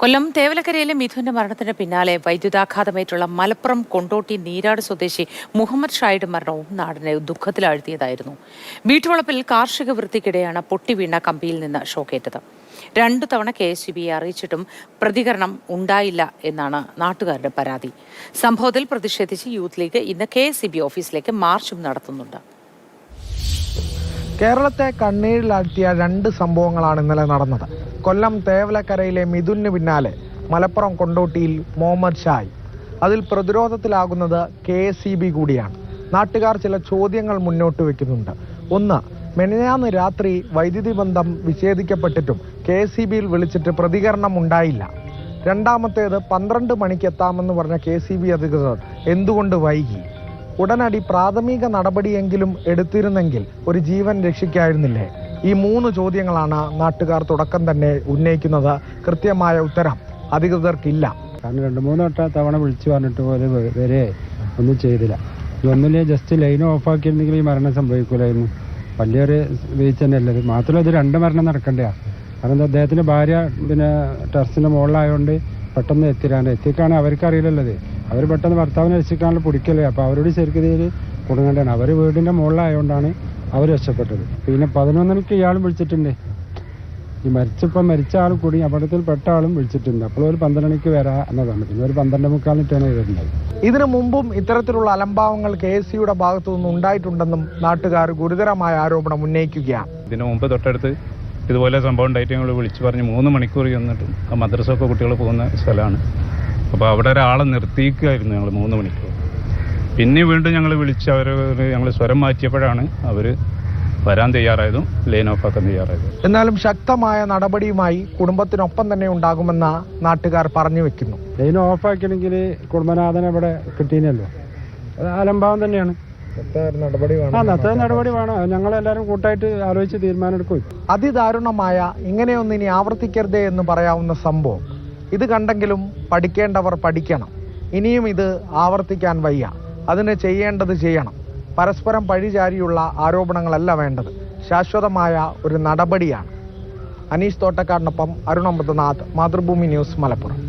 കൊല്ലം തേവലക്കരയിലെ മിഥുന്റെ മരണത്തിന് പിന്നാലെ വൈദ്യുതാഘാതമേറ്റുള്ള മലപ്പുറം കൊണ്ടോട്ടി നീരാട് സ്വദേശി മുഹമ്മദ് ഷായുടെ മരണവും നാടിനെ ദുഃഖത്തിലാഴ്ത്തിയതായിരുന്നു. വീട്ടുവളപ്പിൽ കാർഷിക വൃത്തിക്കിടെയാണ് പൊട്ടിവീണ കമ്പിയിൽ നിന്ന് ഷോക്കേറ്റത്. രണ്ടു തവണ കെ എസ് ബിയെ അറിയിച്ചിട്ടും പ്രതികരണം ഉണ്ടായില്ല എന്നാണ് നാട്ടുകാരുടെ പരാതി. സംഭവത്തിൽ പ്രതിഷേധിച്ച് യൂത്ത് ലീഗ് ഇന്ന് കെ എസ് ബി ഓഫീസിലേക്ക് മാർച്ചും നടത്തുന്നുണ്ട്. കേരളത്തെ കണ്ണീരിലാഴ്ത്തിയ രണ്ട് സംഭവങ്ങളാണ് ഇന്നലെ നടന്നത്. കൊല്ലം തേവലക്കരയിലെ മിഥുന് പിന്നാലെ മലപ്പുറം കൊണ്ടോട്ടിയിൽ മുഹമ്മദ് ഷായ്. അതിൽ പ്രതിരോധത്തിലാകുന്നത് കെ എസ് സി ബി കൂടിയാണ്. നാട്ടുകാർ ചില ചോദ്യങ്ങൾ മുന്നോട്ട് വെക്കുന്നുണ്ട്. ഒന്ന് മെനയാന്ന് രാത്രി വൈദ്യുതി ബന്ധം വിച്ഛേദിക്കപ്പെട്ടിട്ടും കെ എസ് സി ബിയിൽ വിളിച്ചിട്ട് പ്രതികരണം ഉണ്ടായില്ല. രണ്ടാമത്തേത് പന്ത്രണ്ട് മണിക്ക് എത്താമെന്ന് പറഞ്ഞ കെ സി ബി അധികൃതർ എന്തുകൊണ്ട് വൈകി? ഉടനടി പ്രാഥമിക നടപടിയെങ്കിലും എടുത്തിരുന്നെങ്കിൽ ഒരു ജീവൻ രക്ഷിക്കായിരുന്നില്ലേ? ഈ മൂന്ന് ചോദ്യങ്ങളാണ് നാട്ടുകാർ തുടക്കം തന്നെ ഉന്നയിക്കുന്നത്. കൃത്യമായ ഉത്തരം അധികൃതർക്കില്ല. കാരണം രണ്ട് മൂന്ന് വട്ട തവണ വിളിച്ചു പറഞ്ഞിട്ട് പോലെ വരെ ഒന്നും ചെയ്തില്ല. ഇതൊന്നിലെ ജസ്റ്റ് ലൈൻ ഓഫ് ആക്കിയിരുന്നെങ്കിൽ ഈ മരണം സംഭവിക്കൂലായിരുന്നു. വലിയൊരു വീഴ്ച തന്നെ ഇത്. മാത്രമല്ല ഇത് രണ്ട് മരണം നടക്കണ്ടേ കാരണം അദ്ദേഹത്തിന്റെ ഭാര്യ പിന്നെ ടെറസിന്റെ മുകളിലായതുകൊണ്ട് പെട്ടെന്ന് എത്തിരാണ്ട് എത്തിക്കാണ് അറിയില്ലല്ലത്. അവർ പെട്ടെന്ന് ഭർത്താവിനെ രക്ഷിക്കാനുള്ള പിടിക്കല്ലേ? അപ്പൊ അവരോട് ശരിക്കും ഇതിൽ കുടുങ്ങേണ്ടതാണ്. അവർ വീടിന്റെ മുകളിലായതുകൊണ്ടാണ് അവർ രക്ഷപ്പെട്ടത്. പിന്നെ പതിനൊന്നരക്ക് ഇയാളും വിളിച്ചിട്ടുണ്ട്. ഈ മരിച്ചപ്പം മരിച്ച ആൾ കൂടി അപകടത്തിൽ പെട്ട ആളും വിളിച്ചിട്ടുണ്ട്. അപ്പോൾ ഒരു പന്ത്രണ്ടണിക്ക് വരാ എന്നതാണ് പിന്നെ ഒരു പന്ത്രണ്ട് മുക്കാലിട്ടാണ് വരുന്നത് ഇതിനു മുമ്പും ഇത്തരത്തിലുള്ള അലംഭാവങ്ങൾ കെ എസ് സിയുടെ ഭാഗത്തു നിന്നും ഉണ്ടായിട്ടുണ്ടെന്നും നാട്ടുകാർ ഗുരുതരമായ ആരോപണം ഉന്നയിക്കുകയാണ്. ഇതിനു മുമ്പ് തൊട്ടടുത്ത് ഇതുപോലെ സംഭവം ഉണ്ടായിട്ട് ഞങ്ങൾ വിളിച്ചു പറഞ്ഞ് മൂന്ന് മണിക്കൂർ ചെന്നിട്ട് ആ മദ്രസൊക്കെ കുട്ടികൾ പോകുന്ന സ്ഥലമാണ്. അപ്പോൾ അവിടെ ഒരാളെ നിർത്തിയിക്കുകയായിരുന്നു ഞങ്ങൾ മൂന്ന് മണിക്കൂർ. പിന്നെ വീണ്ടും ഞങ്ങൾ വിളിച്ച് അവർ ഞങ്ങൾ സ്വരം മാറ്റിയപ്പോഴാണ് അവർ വരാൻ തയ്യാറായതും ലൈൻ ഓഫ് ആക്കാൻ തയ്യാറായതും. എന്നാലും ശക്തമായ നടപടിയുമായി കുടുംബത്തിനൊപ്പം തന്നെ ഉണ്ടാകുമെന്ന നാട്ടുകാർ പറഞ്ഞു വെക്കുന്നു. ലൈൻ ഓഫ് ആക്കണമെങ്കിൽ കുടുംബനാഥനെ ഇവിടെ കിട്ടീനല്ലോ. അത് അലംഭാവം തന്നെയാണ്. നടപടി വേണം. ഞങ്ങളെല്ലാവരും കൂട്ടായിട്ട് ആലോചിച്ച് തീരുമാനമെടുക്കും അതിദാരുണമായ ഇങ്ങനെയൊന്നും ഇനി ആവർത്തിക്കരുതേ എന്ന് പറയാവുന്ന സംഭവം. ഇത് കണ്ടെങ്കിലും പഠിക്കേണ്ടവർ പഠിക്കണം. ഇനിയും ഇത് ആവർത്തിക്കാൻ വയ്യ. അതിന് ചെയ്യേണ്ടത് ചെയ്യണം. പരസ്പരം പഴിചാരിയുള്ള ആരോപണങ്ങളല്ല വേണ്ടത്. ശാശ്വതമായ ഒരു നടപടിയാണ്. അനീഷ് തോട്ടക്കാടിനൊപ്പം അരുണമൃതനാഥ് മാതൃഭൂമി ന്യൂസ് മലപ്പുറം.